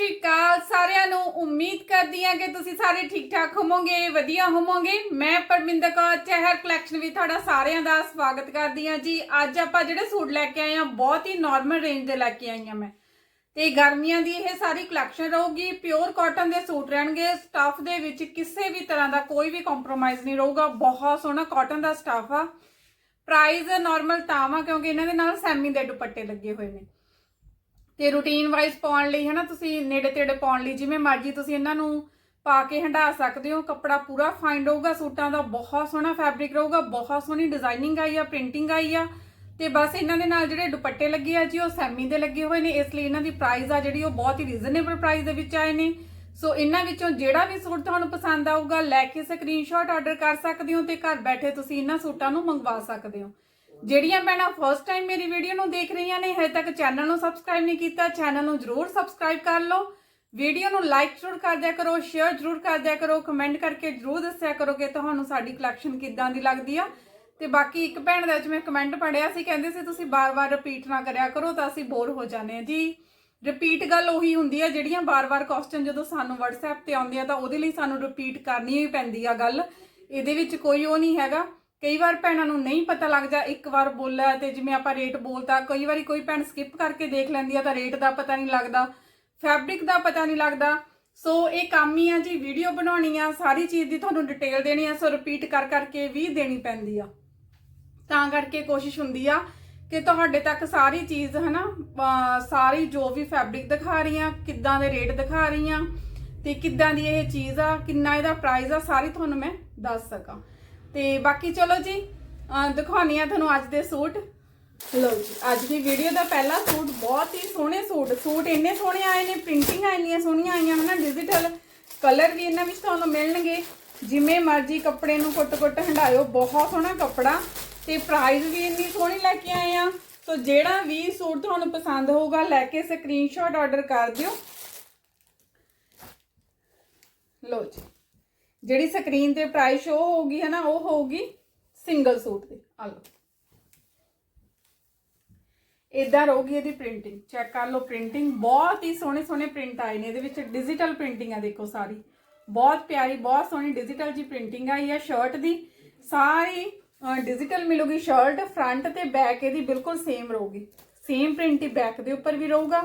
ਸ਼੍ਰੀ ਅਕਾਲ ਸਾਰਿਆਂ ਨੂੰ ਉਮੀਦ ਕਰਦੀ ਹਾਂ ਕਿ ਤੁਸੀਂ ਸਾਰੇ ਠੀਕ ਠਾਕ ਹੋਵੋਗੇ, ਵਧੀਆ ਹੋਵੋਗੇ। ਮੈਂ ਪਰਮਿੰਦਰ ਕੌਰ, ਚਹਿਰ ਕਲੈਕਸ਼ਨ ਵੀ ਤੁਹਾਡਾ ਸਾਰਿਆਂ ਦਾ ਸਵਾਗਤ ਕਰਦੀ ਹਾਂ ਜੀ। ਅੱਜ ਆਪਾਂ ਜਿਹੜੇ ਸੂਟ ਲੈ ਕੇ ਆਏ ਹਾਂ, ਬਹੁਤ ਹੀ ਨਾਰਮਲ ਰੇਂਜ ਦੇ ਲੈ ਕੇ ਆਈ ਹਾਂ ਮੈਂ। ਤੇ ਗਰਮੀਆਂ ਦੀ ਇਹ ਸਾਰੀ ਕਲੈਕਸ਼ਨ ਰਹੂਗੀ ਪਿਓਰ ਕਾਟਨ ਦੇ ਸੂਟ ਰਹਿਣਗੇ। ਸਟਫ ਦੇ ਵਿੱਚ ਕਿਸੇ ਵੀ ਤਰ੍ਹਾਂ ਦਾ ਕੋਈ ਵੀ ਕੰਪਰੋਮਾਈਜ਼ ਨਹੀਂ ਰਹੂਗਾ। ਬਹੁਤ ਸੋਹਣਾ ਕਾਟਨ ਦਾ ਸਟਫ ਆ। ਪ੍ਰਾਈਸ ਨਾਰਮਲ ਤਾਂ ਵਾ, ਕਿਉਂਕਿ ਇਹਨਾਂ ਦੇ ਨਾਲ ਸੈਮੀ ਦੇ ਦੁਪੱਟੇ ਲੱਗੇ ਹੋਏ ਨੇ। ਤੇ ਰੂਟੀਨ ਵਾਈਜ਼ ਪਾਉਣ ਲਈ ਹਨਾ ਤੁਸੀਂ ਨੇੜੇ ਤੇੜੇ ਪਾਉਣ ਲਈ, ਜਿਵੇਂ ਮਰਜ਼ੀ ਤੁਸੀਂ ਇਹਨਾਂ ਨੂੰ ਪਾ ਕੇ ਹੰਡਾ ਸਕਦੇ ਹੋ, ਕੱਪੜਾ ਪੂਰਾ ਫਾਈਨ ਰਹੂਗਾ, ਸੂਟਾਂ ਦਾ ਬਹੁਤ ਸੋਹਣਾ ਫੈਬਰਿਕ ਰਹੂਗਾ, ਬਹੁਤ ਸੋਹਣੀ ਡਿਜ਼ਾਈਨਿੰਗ ਆਈ ਆ ਪ੍ਰਿੰਟਿੰਗ ਆਈ ਆ, ਤੇ ਬਸ ਇਹਨਾਂ ਦੇ ਨਾਲ ਜਿਹੜੇ ਦੁਪੱਟੇ ਲੱਗੇ ਆ ਜੀ, ਉਹ ਸੈਮੀ ਦੇ ਲੱਗੇ ਹੋਏ ਨੇ, ਇਸ ਲਈ ਇਹਨਾਂ ਦੀ ਪ੍ਰਾਈਸ ਆ ਜਿਹੜੀ ਉਹ ਬਹੁਤ ਹੀ ਰੀਜ਼ਨੇਬਲ ਪ੍ਰਾਈਸ ਦੇ ਵਿੱਚ ਆਏ ਨੇ। ਸੋ ਇਹਨਾਂ ਵਿੱਚੋਂ ਜਿਹੜਾ ਵੀ ਸੂਟ ਤੁਹਾਨੂੰ ਪਸੰਦ ਆਊਗਾ, ਲੈ ਕੇ ਸਕਰੀਨਸ਼ਾਟ ਆਰਡਰ ਕਰ ਸਕਦੇ ਹੋ ਤੇ ਘਰ ਬੈਠੇ ਤੁਸੀਂ ਇਹਨਾਂ ਸੂਟਾਂ ਨੂੰ ਮੰਗਵਾ ਸਕਦੇ ਹੋ। ਜਿਹੜੀਆਂ ਭੈਣਾਂ ਫਰਸਟ ਟਾਈਮ ਮੇਰੀ ਵੀਡੀਓ ਨੂੰ ਦੇਖ ਰਹੀਆਂ ਨੇ, ਹਜੇ ਤੱਕ ਚੈਨਲ ਨੂੰ ਸਬਸਕ੍ਰਾਈਬ ਨਹੀਂ ਕੀਤਾ ਚੈਨਲ ਨੂੰ ਜਰੂਰ ਸਬਸਕ੍ਰਾਈਬ ਕਰ ਲਓ। ਵੀਡੀਓ ਨੂੰ ਲਾਈਕ ਜ਼ਰੂਰ ਕਰ ਦਿਆ ਕਰੋ ਸ਼ੇਅਰ ਜ਼ਰੂਰ ਕਰ ਦਿਆ ਕਰੋ ਕਮੈਂਟ ਕਰਕੇ ਜ਼ਰੂਰ ਦੱਸਿਆ ਕਰੋ ਕਿ ਤੁਹਾਨੂੰ ਸਾਡੀ ਕਲੈਕਸ਼ਨ ਕਿੱਦਾਂ ਦੀ ਲੱਗਦੀ ਆ। ਤੇ ਬਾਕੀ ਇੱਕ ਭੈਣ ਦਾ ਵਿੱਚ ਮੈਂ ਕਮੈਂਟ ਪੜਿਆ ਸੀ, ਕਹਿੰਦੇ ਸੀ, ਤੁਸੀਂ ਬਾਰ-ਬਾਰ ਰਿਪੀਟ ਨਾ ਕਰਿਆ ਕਰੋ ਤਾਂ ਅਸੀਂ ਬੋਰ ਹੋ ਜਾਂਦੇ ਆ ਜੀ ਰਿਪੀਟ ਗੱਲ ਉਹੀ ਹੁੰਦੀ ਆ, ਜਿਹੜੀਆਂ ਬਾਰ-ਬਾਰ ਕੁਐਸਚਨ ਜਦੋਂ ਸਾਨੂੰ WhatsApp ਤੇ ਆਉਂਦੇ ਆ ਤਾਂ ਉਹਦੇ ਲਈ ਸਾਨੂੰ ਰਿਪੀਟ ਕਰਨੀ ਹੀ ਪੈਂਦੀ ਆ ਗੱਲ। ਇਹਦੇ ਵਿੱਚ ਕੋਈ ਉਹ ਨਹੀਂ ਹੈਗਾ। ਕਈ ਵਾਰ ਭੈਣਾਂ ਨੂੰ ਨਹੀਂ ਪਤਾ ਲੱਗਦਾ ਇੱਕ ਵਾਰ ਬੋਲਿਆ ਤੇ ਜਿਵੇਂ ਆਪਾਂ ਰੇਟ ਬੋਲਤਾ, ਕਈ ਵਾਰੀ ਕੋਈ ਭੈਣ ਸਕਿਪ ਕਰਕੇ ਦੇਖ ਲੈਂਦੀ ਆ ਤਾਂ ਰੇਟ ਦਾ ਪਤਾ ਨਹੀਂ ਲੱਗਦਾ ਫੈਬਰਿਕ ਦਾ ਪਤਾ ਨਹੀਂ ਲੱਗਦਾ। ਸੋ ਇਹ ਕੰਮ ਹੀ ਆ ਜੀ ਵੀਡੀਓ ਬਣਾਉਣੀ ਆ, ਸਾਰੀ ਚੀਜ਼ ਦੀ ਤੁਹਾਨੂੰ ਡਿਟੇਲ ਦੇਣੀ ਆ ਸੋ ਰਿਪੀਟ ਕਰ ਕਰਕੇ ਵੀ ਦੇਣੀ ਪੈਂਦੀ ਆ। ਤਾਂ ਕਰਕੇ ਕੋਸ਼ਿਸ਼ ਹੁੰਦੀ ਆ ਕਿ ਤੁਹਾਡੇ ਤੱਕ ਸਾਰੀ ਚੀਜ਼, ਹਨਾ, ਅਹ, ਸਾਰੀ ਜੋ ਵੀ ਫੈਬਰਿਕ ਦਿਖਾ ਰਹੀ ਆ, ਕਿੱਦਾਂ ਦੇ ਰੇਟ ਦਿਖਾ ਰਹੀ ਆ, ਤੇ ਕਿੱਦਾਂ ਦੀ ਇਹ ਚੀਜ਼ ਆ, ਕਿੰਨਾ ਇਹਦਾ ਪ੍ਰਾਈਸ ਆ, ਸਾਰੀ ਤੁਹਾਨੂੰ ਮੈਂ ਦੱਸ ਸਕਾਂ। ਤੇ ਬਾਕੀ ਚਲੋ ਜੀ, ਅਹ ਦਿਖਾਉਣੀ ਆ ਤੁਹਾਨੂੰ ਅੱਜ ਦੇ ਸੂਟ। ਲਓ ਜੀ, ਅੱਜ ਦੀ ਵੀਡੀਓ ਦਾ ਪਹਿਲਾ ਸੂਟ ਬਹੁਤ ਹੀ ਸੋਹਣੇ ਸੂਟ ਸੂਟ ਇੰਨੇ ਸੋਹਣੇ ਆਏ ਨੇ ਪ੍ਰਿੰਟਿੰਗਾਂ ਇੰਨੀਆਂ ਸੋਹਣੀਆਂ ਆਈਆਂ ਹਨਾ ਡਿਜੀਟਲ ਕਲਰ ਵੀ ਇਹਨਾਂ ਵਿੱਚ ਤੁਹਾਨੂੰ ਮਿਲਣਗੇ। ਜਿਵੇਂ ਮਰਜ਼ੀ ਕੱਪੜੇ ਨੂੰ ਕੁੱਟ-ਕੁੱਟ ਹੰਡਾਇਓ, ਬਹੁਤ ਸੋਹਣਾ ਕੱਪੜਾ। ਤੇ ਪ੍ਰਾਈਸ ਵੀ ਇੰਨੀ ਸੋਹਣੀ ਲੈ ਕੇ ਆਏ ਆ। ਸੋ ਜਿਹੜਾ ਵੀ ਸੂਟ ਤੁਹਾਨੂੰ ਪਸੰਦ ਹੋਊਗਾ, ਲੈ ਕੇ ਸਕਰੀਨਸ਼ਾਟ ਆਰਡਰ ਕਰ ਦਿਓ। ਲਓ ਜੀ। ਜਿਹੜੀ ਸਕਰੀਨ ਤੇ ਪ੍ਰਾਈਸ ਸ਼ੋ ਹੋਊਗੀ ਹੈ ਨਾ, ਉਹ ਹੋਊਗੀ ਸਿੰਗਲ ਸੂਟ ਦੀ। ਆ ਲਓ। ਇਦਾਂ ਰਹੂਗੀ ਇਹਦੀ ਪ੍ਰਿੰਟਿੰਗ ਚੈੱਕ ਕਰ ਲਓ ਪ੍ਰਿੰਟਿੰਗ ਬਹੁਤ ਹੀ ਸੋਹਣੇ ਸੋਹਣੇ ਪ੍ਰਿੰਟ ਆਏ ਨੇ। ਇਹਦੇ ਵਿੱਚ ਡਿਜੀਟਲ ਪ੍ਰਿੰਟਿੰਗ ਆ, ਦੇਖੋ ਸਾਰੀ। ਬਹੁਤ ਪਿਆਰੀ, ਬਹੁਤ ਸੋਹਣੀ ਡਿਜੀਟਲ ਜੀ ਪ੍ਰਿੰਟਿੰਗ ਆਈ ਆ ਸ਼ਰਟ ਦੀ। ਸਾਰੀ ਡਿਜੀਟਲ ਮਿਲੂਗੀ ਸ਼ਰਟ ਫਰੰਟ ਤੇ ਬੈਕ ਇਹਦੀ ਬਿਲਕੁਲ ਸੇਮ ਰਹੂਗੀ। ਸੇਮ ਪ੍ਰਿੰਟ ਹੀ ਬੈਕ ਦੇ ਉੱਪਰ ਵੀ ਰਹੂਗਾ।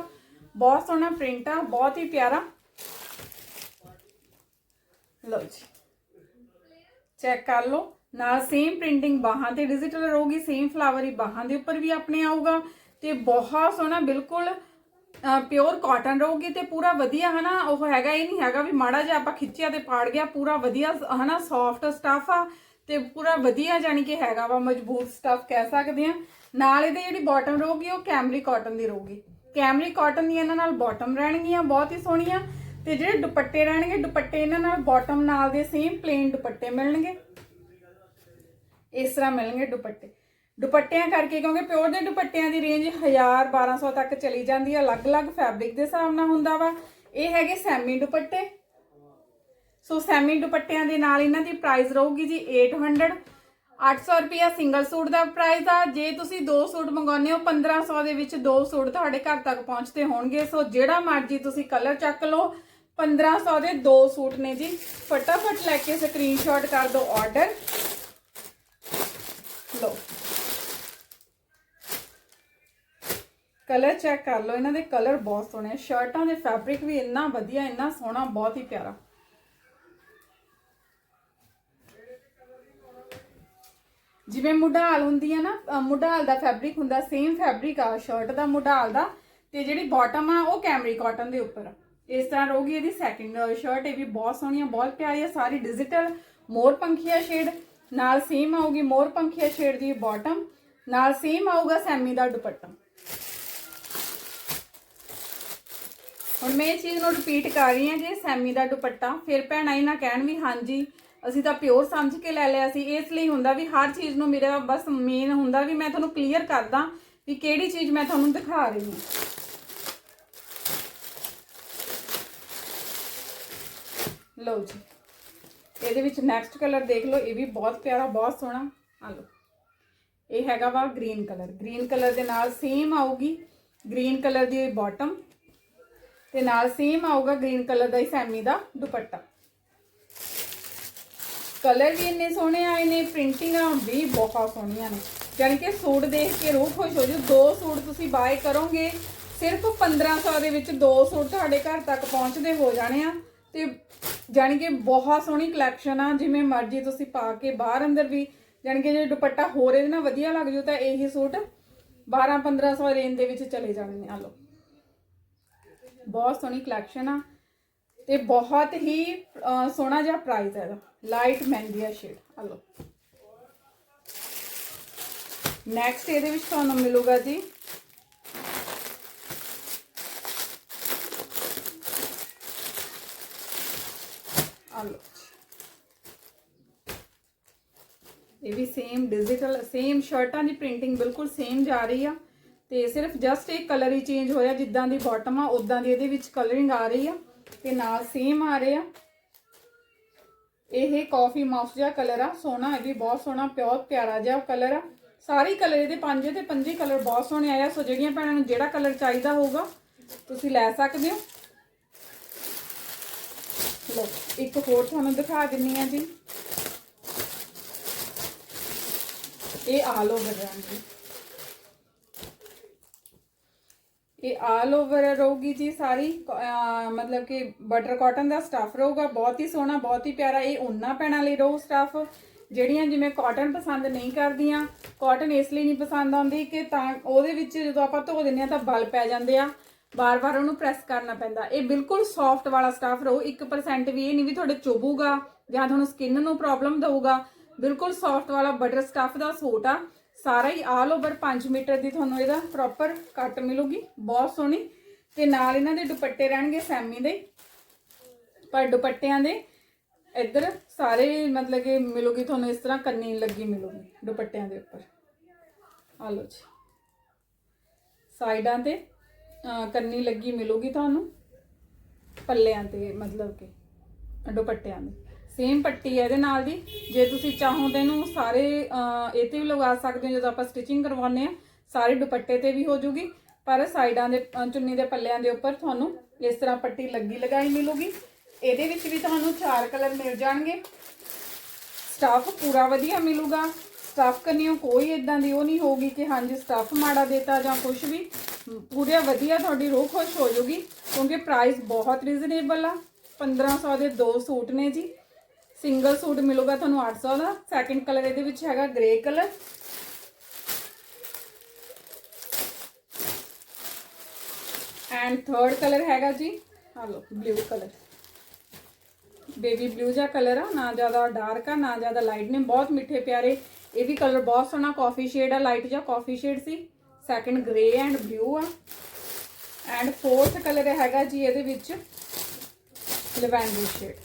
ਬਹੁਤ ਸੋਹਣਾ ਪ੍ਰਿੰਟ ਆ, ਬਹੁਤ ਹੀ ਪਿਆਰਾ। ਲਓ ਜੀ। ਚੈੱਕ ਕਰ ਲਓ। ਨਾਲ ਸੇਮ ਪ੍ਰਿੰਟਿੰਗ ਬਾਹਾਂ ਤੇ ਡਿਜੀਟਲ ਰਹੂਗੀ ਸੇਮ ਫਲਾਵਰ ਹੀ ਬਾਹਾਂ ਦੇ ਉੱਪਰ ਵੀ ਆਪਣੇ ਆਊਗਾ ਤੇ ਬਹੁਤ ਸੋਹਣਾ, ਬਿਲਕੁਲ ਪਿਓਰ ਕਾਟਨ ਰਹੂਗੀ ਤੇ ਪੂਰਾ ਵਧੀਆ, ਹਨਾ, ਉਹ ਹੈਗਾ, ਇਹ ਨਹੀਂ ਹੈਗਾ ਵੀ ਮਾੜਾ ਜਿਹਾ ਆਪਾਂ ਖਿੱਚਿਆ ਤੇ ਪਾੜ ਗਿਆ, ਪੂਰਾ ਵਧੀਆ, ਹਨਾ ਸੌਫਟ ਸਟਫ ਆ ਤੇ ਪੂਰਾ ਵਧੀਆ ਜਾਨੀ ਕਿ ਹੈਗਾ ਵਾ, ਮਜ਼ਬੂਤ ਸਟਫ ਕਹਿ ਸਕਦੇ ਆ ਨਾਲ ਇਹਦੇ ਜਿਹੜੀ ਬਾਟਮ ਰਹੂਗੀ, ਉਹ ਕੈਮਰੀ ਕਾਟਨ ਦੀ ਰਹੂਗੀ। ਕੈਮਰੀ ਕਾਟਨ ਦੀਆਂ ਇਹਨਾਂ ਨਾਲ ਬਾਟਮ ਰਹਿਣਗੀਆਂ, ਬਹੁਤ ਹੀ ਸੋਹਣੀਆਂ। ਤੇ ਜਿਹੜੇ ਦੁਪੱਟੇ ਰਹਿਣਗੇ, ਦੁਪੱਟੇ ਇਹਨਾਂ ਨਾਲ ਬਾਟਮ ਨਾਲ ਦੇ ਸੇਮ ਪਲੇਨ ਦੁਪੱਟੇ ਮਿਲਣਗੇ। ਇਸ ਤਰ੍ਹਾਂ ਮਿਲਣਗੇ ਦੁਪੱਟੇ। ਦੁਪੱਟਿਆਂ ਕਰਕੇ ਕਿਉਂਕਿ ਪਿਓਰ ਦੇ ਦੁਪੱਟਿਆਂ ਦੀ ਰੇਂਜ 1000 1200 ਤੱਕ ਚਲੀ ਜਾਂਦੀ ਹੈ ਅਲੱਗ-ਅਲੱਗ ਫੈਬਰਿਕ ਦੇ ਹਿਸਾਬ ਨਾਲ ਹੁੰਦਾ ਵਾ। ਇਹ ਹੈਗੇ ਸੈਮੀ ਦੁਪੱਟੇ। ਸੋ ਸੈਮੀ ਦੁਪੱਟਿਆਂ ਦੇ ਨਾਲ ਇਹਨਾਂ ਦੀ ਪ੍ਰਾਈਸ ਰਹੂਗੀ ਜੀ 800 800 ਰੁਪਿਆ ਸਿੰਗਲ ਸੂਟ ਦਾ ਪ੍ਰਾਈਸ ਆ। ਜੇ ਤੁਸੀਂ ਦੋ ਸੂਟ ਮੰਗਾਉਂਦੇ ਹੋ 1500 ਦੇ ਵਿੱਚ ਦੋ ਸੂਟ ਤੁਹਾਡੇ ਘਰ ਤੱਕ ਪਹੁੰਚਦੇ ਹੋਣਗੇ। ਸੋ ਜਿਹੜਾ ਮਰਜ਼ੀ ਤੁਸੀਂ ਕਲਰ ਚੱਕ ਲਓ। 1500 ਦੇ ਦੋ ਸੂਟ ਨੇ ਜੀ। ਫਟਾਫਟ ਲੈ ਕੇ ਸਕਰੀਨਸ਼ਾਟ ਕਰ ਦਿਓ ਆਰਡਰ ਲਓ। ਕਲਰ ਚੈੱਕ ਕਰ ਲਓ। ਇਹਨਾਂ ਦੇ ਕਲਰ ਬਹੁਤ ਸੋਹਣੇ ਸ਼ਰਟਾਂ ਦੇ ਫੈਬਰਿਕ ਵੀ ਇੰਨਾ ਵਧੀਆ, ਇੰਨਾ ਸੋਹਣਾ, ਬਹੁਤ ਹੀ ਪਿਆਰਾ। ਜਿਵੇਂ ਮੁਢਾਲ ਹੁੰਦੀ ਹੈ ਨਾ ਮੁਢਾਲ ਦਾ ਫੈਬਰਿਕ ਹੁੰਦਾ ਸੇਮ ਫੈਬਰਿਕ ਆ ਸ਼ਰਟ ਦਾ ਮੁਢਾਲ ਦਾ, ਤੇ ਜਿਹੜੀ ਬਾਟਮ ਆ, ਉਹ ਕੈਮਰੀ ਕਾਟਨ ਦੇ ਉੱਪਰ ਆ। ਇਸ ਤਰ੍ਹਾਂ ਰਹੂਗੀ ਇਹਦੀ ਸੈਕਿੰਡ ਸ਼ਰਟ ਇਹ ਵੀ ਬਹੁਤ ਸੋਹਣੀ ਆ ਬਹੁਤ ਪਿਆਰੀ ਆ ਸਾਰੀ ਡਿਜੀਟਲ ਮੋਰ ਪੰਖੀਆ ਸ਼ੇਡ ਨਾਲ ਸੇਮ ਆਊਗੀ ਮੋਰ ਪੰਖੀਆ ਸ਼ੇਡ ਦੀ ਬਾਟਮ ਨਾਲ ਸੇਮ ਆਊਗਾ ਸੈਮੀ ਦਾ ਦੁਪੱਟਾ। ਹੁਣ ਮੈਂ ਇਹ ਚੀਜ਼ ਨੂੰ ਰਿਪੀਟ ਕਰ ਰਹੀ ਹਾਂ ਕਿ ਸੈਮੀ ਦਾ ਦੁਪੱਟਾ, ਫਿਰ ਭੈਣਾਂ ਹੀ ਨਾ ਕਹਿਣ ਵੀ ਹਾਂਜੀ, ਅਸੀਂ ਤਾਂ ਪਿਓਰ ਸਮਝ ਕੇ ਲੈ ਲਿਆ ਸੀ, ਇਸ ਲਈ ਹੁੰਦਾ ਵੀ ਹਰ ਚੀਜ਼ ਨੂੰ ਮੇਰਾ ਬਸ ਮੇਨ ਹੁੰਦਾ ਵੀ ਮੈਂ ਤੁਹਾਨੂੰ ਕਲੀਅਰ ਕਰਦਾ ਵੀ ਕਿਹੜੀ ਚੀਜ਼ ਮੈਂ ਤੁਹਾਨੂੰ ਦਿਖਾ ਰਹੀ ਹਾਂ। ਲਓ ਜੀ। ਇਹਦੇ ਵਿੱਚ ਨੈਕਸਟ ਕਲਰ ਦੇਖ ਲਓ, ਇਹ ਵੀ ਬਹੁਤ ਪਿਆਰਾ, ਬਹੁਤ ਸੋਹਣਾ। ਆ ਲਓ। ਇਹ ਹੈਗਾ ਵਾ ਗ੍ਰੀਨ ਕਲਰ ਗ੍ਰੀਨ ਕਲਰ ਦੇ ਨਾਲ ਸੇਮ ਆਊਗੀ ਗ੍ਰੀਨ ਕਲਰ ਦੀ ਬਾਟਮ ਤੇ ਨਾਲ ਸੇਮ ਆਊਗਾ ਗ੍ਰੀਨ ਕਲਰ ਦਾ ਹੀ ਸੈਮੀ ਦਾ ਦੁਪੱਟਾ। ਕਲਰ ਵੀ ਇੰਨੇ ਸੋਹਣੇ ਆਏ ਨੇ ਪ੍ਰਿੰਟਿੰਗਾਂ ਵੀ ਬਹੁਤ ਸੋਹਣੀਆਂ ਨੇ। ਯਾਨੀ ਕਿ ਸੂਟ ਦੇਖ ਕੇ ਰੂਹ ਖੁਸ਼ ਹੋ ਜੂ ਦੋ ਸੂਟ ਤੁਸੀਂ ਬਾਏ ਕਰੋਗੇ, ਸਿਰਫ 1500 ਦੇ ਵਿੱਚ ਦੋ ਸੂਟ ਤੁਹਾਡੇ ਘਰ ਤੱਕ ਪਹੁੰਚਦੇ ਹੋ ਜਾਣੇ ਆ ਤੇ ਯਾਨੀ ਕਿ ਬਹੁਤ ਸੋਹਣੀ ਕਲੈਕਸ਼ਨ ਆ, ਜਿਵੇਂ ਮਰਜ਼ੀ ਤੁਸੀਂ ਪਾ ਕੇ ਬਾਹਰ ਅੰਦਰ ਵੀ ਯਾਨੀ ਕਿ ਜੇ ਦੁਪੱਟਾ ਹੋਰ ਇਹਦੇ ਨਾਲ ਵਧੀਆ ਲੱਗ ਜੂ ਤਾਂ ਇਹੀ ਸੂਟ 12 1500 ਰੇਂਜ ਦੇ ਵਿੱਚ ਚਲੇ ਜਾਣੇ ਨੇ ਆ, ਲਓ। ਬਹੁਤ ਸੋਹਣੀ ਕਲੈਕਸ਼ਨ ਆ ਤੇ ਬਹੁਤ ਹੀ ਸੋਹਣਾ ਜਿਹਾ ਪ੍ਰਾਈਸ ਹੈ ਇਹਦਾ। ਲਾਈਟ ਮਹਿੰਦੀਆ ਸ਼ੇਡ ਆ ਲਓ। ਨੈਕਸਟ ਇਹਦੇ ਵਿੱਚ ਤੁਹਾਨੂੰ ਮਿਲੂਗਾ ਜੀ ਆ ਲਓ ਇਹ ਵੀ ਸੇਮ ਡਿਜੀਟਲ ਸੇਮ ਸ਼ਰਟਾਂ ਦੀ ਪ੍ਰਿੰਟਿੰਗ ਬਿਲਕੁਲ ਸੇਮ ਜਾ ਰਹੀ ਆ। ਤੇ ਸਿਰਫ ਜਸਟ ਇੱਕ ਕਲਰ ਹੀ ਚੇਂਜ ਹੋਇਆ, ਜਿੱਦਾਂ ਦੀ ਬਾਟਮ ਆ ਉਦਾਂ ਦੀ ਇਹਦੇ ਵਿੱਚ ਕਲਰਿੰਗ ਆ ਰਹੀ ਆ ਤੇ ਨਾਲ ਸੇਮ ਆ ਰਹੇ। ਆ ਇਹ ਕਾਫੀ ਮਾਊਸ ਜਿਹਾ ਕਲਰ ਆ, ਸੋਹਣਾ, ਇਹ ਵੀ ਬਹੁਤ ਸੋਹਣਾ ਪਿਓਰ ਪਿਆਰਾ ਜਿਹਾ ਕਲਰ ਆ। ਸਾਰੇ ਕਲਰ ਇਹਦੇ ਪੰਜੇ ਤੇ ਪੰਜੇ ਕਲਰ ਬਹੁਤ ਸੋਹਣੇ ਆਏ ਆ, ਸੋ ਜਿਹੜੀਆਂ ਭੈਣਾਂ ਨੂੰ ਜਿਹੜਾ ਕਲਰ ਚਾਹੀਦਾ ਹੋਊਗਾ, ਤੁਸੀਂ ਲੈ ਸਕਦੇ ਹੋ। ਲੋ ਇੱਕ ਹੋਰ ਤੁਹਾਨੂੰ ਦਿਖਾ ਦਿੰਨੀ ਆ ਜੀ। ਇਹ ਆਲ ਓਵਰ ਰੰਗ ਇਹ ਆਲ ਓਵਰ ਰਹੂਗੀ ਜੀ ਸਾਰੀ ਮਤਲਬ ਕਿ ਬਟਰ ਕਾਟਨ ਦਾ ਸਟਫ ਰਹੂਗਾ, ਬਹੁਤ ਹੀ ਸੋਹਣਾ, ਬਹੁਤ ਹੀ ਪਿਆਰਾ, ਇਹ ਉਹਨਾਂ ਪੈਣਾ ਲਈ ਰਹੂ ਸਟਫ ਜਿਹੜੀਆਂ ਜਿਵੇਂ ਕਾਟਨ ਪਸੰਦ ਨਹੀਂ ਕਰਦੀਆਂ ਕਾਟਨ ਇਸ ਲਈ ਨਹੀਂ ਪਸੰਦ ਆਉਂਦੀ ਕਿ ਤਾਂ ਉਹਦੇ ਵਿੱਚ ਜਦੋਂ ਆਪਾਂ ਧੋ ਦਿੰਦੇ ਆ ਤਾਂ ਬਲ ਪੈ ਜਾਂਦੇ ਆ। ਬਾਰ-ਬਾਰ ਉਹਨੂੰ ਪ੍ਰੈਸ ਕਰਨਾ ਪੈਂਦਾ। ਇਹ ਬਿਲਕੁਲ ਸੌਫਟ ਵਾਲਾ ਸਟਫ ਰਹੂ। 1% ਵੀ ਇਹ ਨਹੀਂ ਵੀ ਤੁਹਾਡੇ ਚੁਭੂਗਾ ਜਾਂ ਤੁਹਾਨੂੰ ਸਕਿਨ ਨੂੰ ਪ੍ਰੋਬਲਮ ਦਊਗਾ। ਬਿਲਕੁਲ ਸੌਫਟ ਵਾਲਾ ਬਟਰ ਸਟਫ ਦਾ ਸੂਟ ਆ। ਸਾਰਾ ਹੀ ਆਲ ਓਵਰ 5 ਮੀਟਰ ਦੀ ਤੁਹਾਨੂੰ ਇਹਦਾ ਪ੍ਰੋਪਰ ਕੱਟ ਮਿਲੂਗੀ। ਬਹੁਤ ਸੋਹਣੀ। ਤੇ ਨਾਲ ਇਹਨਾਂ ਦੇ ਦੁਪੱਟੇ ਰਹਿਣਗੇ ਸੈਮੀ ਦੇ। ਪਰ ਦੁਪੱਟਿਆਂ ਦੇ ਇੱਧਰ ਸਾਰੇ ਮਤਲਬ ਕਿ ਮਿਲੂਗੀ ਤੁਹਾਨੂੰ ਇਸ ਤਰ੍ਹਾਂ ਕੰਨੀ ਲੱਗੀ ਮਿਲੂਗੀ ਦੁਪੱਟਿਆਂ ਦੇ ਉੱਪਰ। ਆ ਲਓ ਜੀ। ਸਾਈਡਾਂ ਤੇ ਕੰਨੀ ਲੱਗੀ, ਮਿਲੂਗੀ ਤੁਹਾਨੂੰ ਪੱਲਿਆਂ ਤੇ, ਮਤਲਬ ਕਿ, ਦੁਪੱਟਿਆਂ ਦੇ। ਸੇਮ ਪੱਟੀ ਹੈ ਇਹਦੇ ਨਾਲ ਦੀ। ਜੇ ਤੁਸੀਂ ਚਾਹੋ ਤਾਂ ਇਹਨੂੰ ਸਾਰੇ ਇਹ ਤੇ ਵੀ ਲਗਾ ਸਕਦੇ ਹੋ, ਜਦੋਂ ਆਪਾਂ ਸਟਿਚਿੰਗ ਕਰਵਾਉਂਦੇ ਆ ਸਾਰੇ ਦੁਪੱਟੇ ਤੇ ਵੀ ਹੋ ਜੂਗੀ। ਪਰ ਸਾਈਡਾਂ ਦੇ ਚੁੰਨੀ ਦੇ ਪੱਲਿਆਂ ਦੇ ਉੱਪਰ ਤੁਹਾਨੂੰ ਇਸ ਤਰ੍ਹਾਂ ਪੱਟੀ ਲੱਗੀ ਲਗਾਈ ਮਿਲੂਗੀ। ਇਹਦੇ ਵਿੱਚ ਵੀ ਤੁਹਾਨੂੰ ਚਾਰ ਕਲਰ ਮਿਲ ਜਾਣਗੇ। ਸਟਾਫ ਪੂਰਾ ਵਧੀਆ ਮਿਲੂਗਾ। ਸਟਾਫ ਕਰਨੀਓ ਕੋਈ ਇਦਾਂ ਦੀ ਉਹ ਨਹੀਂ ਹੋਊਗੀ ਕਿ ਹਾਂਜੀ ਸਟਾਫ ਮਾੜਾ ਦਿੱਤਾ ਜਾਂ ਕੁਝ ਵੀ। ਪੂਰੇ ਵਧੀਆ ਤੁਹਾਡੀ ਰੂਹ ਖੁਸ਼ ਹੋ ਜਾਊਗੀ ਕਿਉਂਕਿ ਪ੍ਰਾਈਸ ਬਹੁਤ ਰੀਜ਼ਨੇਬਲ ਆ। 1500 ਦੇ ਦੋ ਸੂਟ ਨੇ ਜੀ। ਸਿੰਗਲ ਸੂਟ ਮਿਲੂਗਾ ਤੁਹਾਨੂੰ 800 ਦਾ। ਸੈਕਿੰਡ ਕਲਰ ਇਹਦੇ ਵਿੱਚ ਹੈਗਾ grey colour and third colour ਹੈਗਾ ਜੀ ਆ ਲਓ ਬਲੂ ਕਲਰ ਬੇਬੀ ਬਲੂ ਜਿਹਾ ਕਲਰ ਆ, ਨਾ ਜ਼ਿਆਦਾ ਡਾਰਕ ਆ, ਨਾ ਜ਼ਿਆਦਾ ਲਾਈਟ ਨੇ। ਬਹੁਤ ਮਿੱਠੇ ਪਿਆਰੇ। ਇਹ ਵੀ ਕਲਰ ਬਹੁਤ ਸੋਹਣਾ ਕਾਫੀ ਸ਼ੇਡ ਆ ਲਾਈਟ ਜਿਹਾ ਕਾਫੀ ਸ਼ੇਡ ਸੀ। ਸੈਕੰਡ ਗ੍ਰੇ ਐਂਡ ਬਲੂ ਆ। ਐਂਡ ਫੋਰਥ ਕਲਰ ਹੈਗਾ ਜੀ ਇਹਦੇ ਵਿੱਚ ਲਵੈਂਡਰ ਸ਼ੇਡ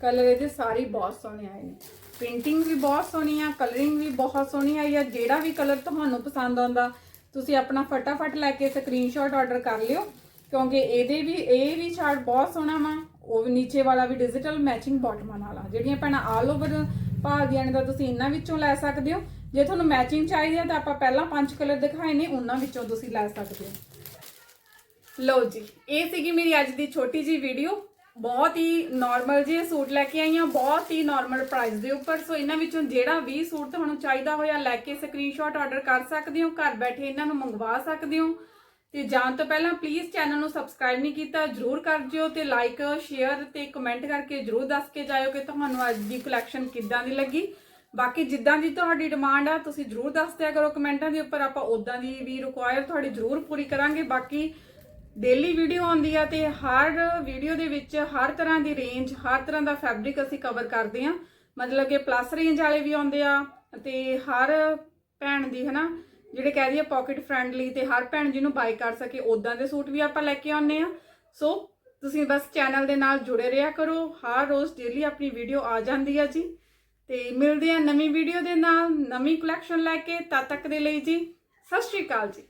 ਕਲਰ ਇਹਦੇ ਸਾਰੇ ਬਹੁਤ ਸੋਹਣੇ ਆਏ ਨੇ। ਪ੍ਰਿੰਟਿੰਗ ਵੀ ਬਹੁਤ ਸੋਹਣੀ ਆ ਕਲਰਿੰਗ ਵੀ ਬਹੁਤ ਸੋਹਣੀ ਆਈ ਆ। ਜਿਹੜਾ ਵੀ ਕਲਰ ਤੁਹਾਨੂੰ ਪਸੰਦ ਆਉਂਦਾ, ਤੁਸੀਂ ਆਪਣਾ ਫਟਾਫਟ ਲੈ ਕੇ ਸਕਰੀਨਸ਼ਾਟ ਆਰਡਰ ਕਰ ਲਿਓ। ਕਿਉਂਕਿ ਇਹਦੇ ਵੀ, ਇਹ ਵੀ ਚਾਰਟ ਬਹੁਤ ਸੋਹਣਾ ਵਾ। ਉਹ ਵੀ ਨੀਚੇ ਵਾਲਾ ਵੀ ਡਿਜੀਟਲ ਮੈਚਿੰਗ ਬਾਟਮਾਂ ਨਾਲ ਆ ਜਿਹੜੀਆਂ ਭੈਣਾਂ ਆਲ ਓਵਰ ਭਾਲਦੀਆਂ ਨੇ ਤੁਸੀਂ ਇਹਨਾਂ ਵਿੱਚੋਂ ਲੈ ਸਕਦੇ ਹੋ। ਜੇ ਤੁਹਾਨੂੰ ਮੈਚਿੰਗ ਚਾਹੀਦੀ ਹੈ ਤਾਂ ਆਪਾਂ ਪਹਿਲਾਂ ਪੰਜ ਕਲਰ ਦਿਖਾਏ ਨੇ, ਉਹਨਾਂ ਵਿੱਚੋਂ ਤੁਸੀਂ ਲੈ ਸਕਦੇ ਹੋ। ਲਓ ਜੀ, ਇਹ ਸੀਗੀ ਮੇਰੀ ਅੱਜ ਦੀ ਛੋਟੀ ਜੀ ਵੀਡੀਓ ਬਹੁਤ ਹੀ ਨਾਰਮਲ ਜਿਹੇ ਸੂਟ ਲੈ ਕੇ ਆਈ ਹਾਂ ਬਹੁਤ ਹੀ ਨਾਰਮਲ ਪ੍ਰਾਈਸ ਦੇ ਉੱਪਰ। ਸੋ ਇਹਨਾਂ ਵਿੱਚੋਂ ਜਿਹੜਾ ਵੀ ਸੂਟ ਤੁਹਾਨੂੰ ਚਾਹੀਦਾ ਹੋਇਆ ਲੈ ਕੇ ਸਕਰੀਨਸ਼ਾਟ ਆਰਡਰ ਕਰ ਸਕਦੇ ਹੋ, ਘਰ ਬੈਠੇ ਇਹਨਾਂ ਨੂੰ ਮੰਗਵਾ ਸਕਦੇ ਹੋ। ਤੇ ਜਾਣ ਤੋਂ ਪਹਿਲਾਂ ਪਲੀਜ਼ ਚੈਨਲ ਨੂੰ ਸਬਸਕ੍ਰਾਈਬ ਨਹੀਂ ਕੀਤਾ, ਜਰੂਰ ਕਰ ਜਿਓ ਤੇ ਲਾਈਕ ਸ਼ੇਅਰ ਤੇ ਕਮੈਂਟ ਕਰਕੇ ਜਰੂਰ ਦੱਸ ਕੇ ਜਾਇਓ ਕਿ ਤੁਹਾਨੂੰ ਅੱਜ ਦੀ ਕਲੈਕਸ਼ਨ ਕਿੱਦਾਂ ਦੀ ਲੱਗੀ। ਬਾਕੀ ਜਿੱਦਾਂ ਦੀ ਤੁਹਾਡੀ ਡਿਮਾਂਡ ਆ, ਤੁਸੀਂ ਜਰੂਰ ਦੱਸ ਦਿਆ ਕਰੋ ਕਮੈਂਟਾਂ ਦੇ ਉੱਪਰ, ਆਪਾਂ ਉਦਾਂ ਦੀ ਵੀ ਰਿਕੁਆਇਰ ਤੁਹਾਡੀ ਜਰੂਰ ਪੂਰੀ ਕਰਾਂਗੇ। ਬਾਕੀ ਡੇਲੀ ਵੀਡੀਓ ਆਉਂਦੀ ਆ ਤੇ ਹਰ ਵੀਡੀਓ ਦੇ ਵਿੱਚ ਹਰ ਤਰ੍ਹਾਂ ਦੀ ਰੇਂਜ ਹਰ ਤਰ੍ਹਾਂ ਦਾ ਫੈਬਰਿਕ ਅਸੀਂ ਕਵਰ ਕਰਦੇ ਆ। ਮਤਲਬ ਕਿ ਪਲੱਸ ਰੇਂਜ ਵਾਲੇ ਵੀ ਆਉਂਦੇ ਆ ਤੇ ਹਰ ਭੈਣ ਦੀ, ਹਨਾ ਜਿਹੜੇ ਕਹਿ ਦਈਏ ਪਾਕਟ ਫ੍ਰੈਂਡਲੀ ਤੇ ਹਰ ਭੈਣ ਜੀ ਨੂੰ ਬਾਈ ਕਰ ਸਕੇ ਉਦਾਂ ਦੇ ਸੂਟ ਵੀ ਆਪਾਂ ਲੈ ਕੇ ਆਉਂਦੇ ਆ ਸੋ ਤੁਸੀਂ ਬਸ ਚੈਨਲ ਦੇ ਨਾਲ ਜੁੜੇ ਰਿਹਾ ਕਰੋ। ਹਰ ਰੋਜ਼ ਡੇਲੀ ਆਪਣੀ ਵੀਡੀਓ ਆ ਜਾਂਦੀ ਆ ਜੀ। ਤੇ ਮਿਲਦੇ ਆ ਨਵੀਂ ਵੀਡੀਓ ਦੇ ਨਾਲ, ਨਵੀਂ ਕਲੈਕਸ਼ਨ ਲੈ ਕੇ, ਤਦ ਤੱਕ ਦੇ ਲਈ ਜੀ। ਸਤਿ ਸ਼੍ਰੀ ਅਕਾਲ ਜੀ।